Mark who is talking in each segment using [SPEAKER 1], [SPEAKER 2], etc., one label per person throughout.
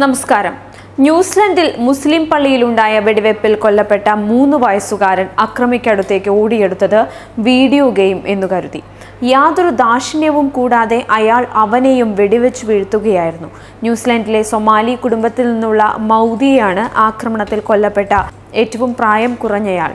[SPEAKER 1] നമസ്കാരം. ന്യൂസിലൻഡിൽ മുസ്ലിം പള്ളിയിലുണ്ടായ വെടിവെപ്പിൽ കൊല്ലപ്പെട്ട മൂന്ന് വയസ്സുകാരൻ അക്രമിക്കടുത്തേക്ക് ഓടിയെടുത്തത് വീഡിയോ ഗെയിം എന്നു കരുതി. യാതൊരു ദാക്ഷിണ്യവും കൂടാതെ അയാൾ അവനെയും വെടിവെച്ച് വീഴ്ത്തുകയായിരുന്നു. ന്യൂസിലൻഡിലെ സൊമാലി കുടുംബത്തിൽ നിന്നുള്ള മൗദിയാണ് ആക്രമണത്തിൽ കൊല്ലപ്പെട്ട ഏറ്റവും പ്രായം കുറഞ്ഞയാൾ.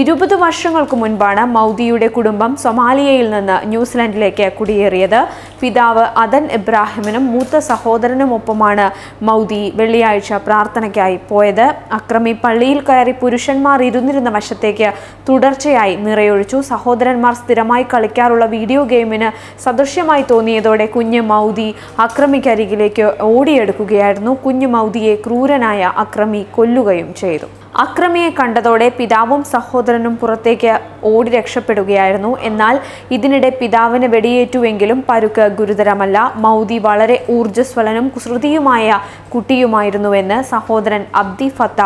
[SPEAKER 1] ഇരുപത് വർഷങ്ങൾക്ക് മുൻപാണ് മൗദിയുടെ കുടുംബം സൊമാലിയയിൽ നിന്ന് ന്യൂസിലൻഡിലേക്ക് കുടിയേറിയത്. പിതാവ് അദൻ ഇബ്രാഹിമിനും മൂത്ത സഹോദരനുമൊപ്പമാണ് മൗദി വെള്ളിയാഴ്ച പ്രാർത്ഥനയ്ക്കായി പോയത്. അക്രമി പള്ളിയിൽ കയറി പുരുഷന്മാർ ഇരുന്നിരുന്ന വശത്തേക്ക് തുടർച്ചയായി നിറയൊഴിച്ചു. സഹോദരന്മാർ സ്ഥിരമായി കളിക്കാറുള്ള വീഡിയോ ഗെയിമിന് സദൃശ്യമായി തോന്നിയതോടെ കുഞ്ഞ് മൗദി അക്രമിക്കരികിലേക്ക് ഓടിയെടുക്കുകയായിരുന്നു. കുഞ്ഞു മൗദിയെ ക്രൂരനായ അക്രമി കൊല്ലുകയും ചെയ്തു. അക്രമിയെ കണ്ടതോടെ പിതാവും സഹോദരനും പുറത്തേക്ക് ഓടി രക്ഷപ്പെടുകയായിരുന്നു. എന്നാൽ ഇതിനിടെ പിതാവിന് വെടിയേറ്റുവെങ്കിലും പരുക്ക് ഗുരുതരമല്ല. മൗദി വളരെ ഊർജസ്വലനും കുസൃതിയുമായ കുട്ടിയുമായിരുന്നുവെന്ന് സഹോദരൻ അബ്ദി ഫത്ത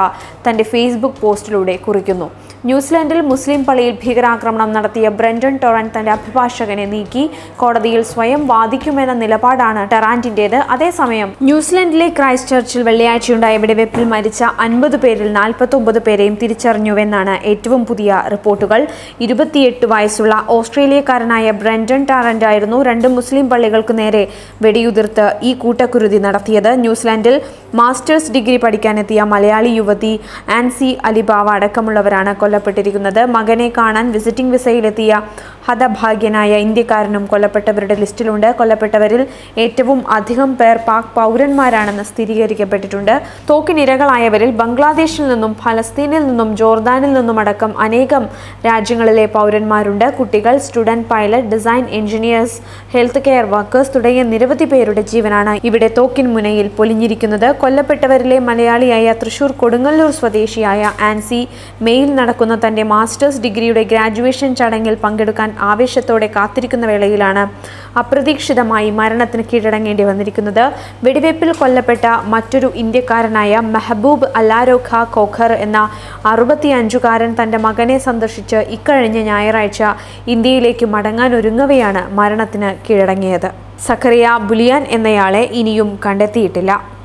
[SPEAKER 1] തന്റെ ഫേസ്ബുക്ക് പോസ്റ്റിലൂടെ കുറിക്കുന്നു. ന്യൂസിലൻഡിൽ മുസ്ലിം പള്ളിയിൽ ഭീകരാക്രമണം നടത്തിയ ബ്രെൻഡൻ ടൊറൻ തന്റെ അഭിഭാഷകനെ നീക്കി. കോടതിയിൽ സ്വയം വാദിക്കുമെന്ന നിലപാടാണ് ടെറാന്റിന്റേത് അതേസമയം ന്യൂസിലൻഡിലെ ക്രൈസ്റ്റ് ചർച്ചിൽ വെള്ളിയാഴ്ചയുണ്ടായ വെടിവെപ്പിൽ മരിച്ച അൻപത് പേരിൽ നാൽപ്പത്തൊമ്പത് പേരെയും തിരിച്ചറിഞ്ഞുവെന്നാണ് ഏറ്റവും പുതിയ റിപ്പോർട്ടുകൾ. ഇരുപത്തിയെട്ട് വയസ്സുള്ള ഓസ്ട്രേലിയക്കാരനായ ബ്രെൻഡൻ ടാറന്റ് ആയിരുന്നു രണ്ട് മുസ്ലിം പള്ളികൾക്ക് നേരെ വെടിയുതിർത്ത് ഈ കൂട്ടക്കുരുതി നടത്തിയത് ന്യൂസിലാൻഡിൽ മാസ്റ്റേഴ്സ് ഡിഗ്രി പഠിക്കാനെത്തിയ മലയാളി യുവതി ആൻസി അലിബാവ അടക്കമുള്ളവരാണ് കൊല്ലപ്പെട്ടിരിക്കുന്നത്. മകനെ കാണാൻ വിസിറ്റിംഗ് വിസയിലെത്തിയ ഹതഭാഗ്യനായ ഇന്ത്യക്കാരനും കൊല്ലപ്പെട്ടവരുടെ ലിസ്റ്റിലുണ്ട്. കൊല്ലപ്പെട്ടവരിൽ ഏറ്റവും അധികം പേർ പാക് പൗരന്മാരാണെന്ന് സ്ഥിരീകരിക്കപ്പെട്ടിട്ടുണ്ട്. തോക്കിനിരകളായവരിൽ ബംഗ്ലാദേശിൽ നിന്നും ഫലസ്തീനിൽ നിന്നും ജോർദാനിൽ നിന്നും അടക്കം അനേകം രാജ്യങ്ങളിലെ പൗരന്മാരുണ്ട്. കുട്ടികൾ student pilot design engineers health care workers തുടങ്ങിയ നിരവധി പേരുടെ ജീവനാണ് ഇവിടെ തോക്കിൻ മുനയിൽ പൊലിഞ്ഞിരിക്കുന്നത്. കൊല്ലപ്പെട്ടവരിലെ മലയാളിയായ തൃശൂർ കൊടുങ്ങല്ലൂർ സ്വദേശിയായ ആൻസി. മെയിൽ നടക്കുന്ന തന്റെ മാസ്റ്റേഴ്സ് ഡിഗ്രിയുടെ ഗ്രാജുവേഷൻ ചടങ്ങിൽ പങ്കെടുക്കാൻ ആവേശത്തോടെ കാത്തിരിക്കുന്ന വേളയിലാണ് അപ്രതീക്ഷിതമായി മരണത്തിന് കീഴടങ്ങേണ്ടി വന്നിരിക്കുന്നത്. വെടിവയ്പിൽ കൊല്ലപ്പെട്ട മറ്റൊരു ഇന്ത്യക്കാരനായ മെഹബൂബ് അല്ലാരോഖ കോഖർ എന്ന അറുപത്തിയഞ്ചുകാരൻ തന്റെ മകനെ സന്ദർശിച്ച് ഇക്കഴിഞ്ഞ ഞായറാഴ്ച ഇന്ത്യയിലേക്ക് മടങ്ങാൻ ഒരുങ്ങവെയാണ് മരണത്തിന് കീഴടങ്ങിയത്. സക്കറിയ ബുലിയാൻ എന്നയാളെ ഇനിയും കണ്ടെത്തിയിട്ടില്ല.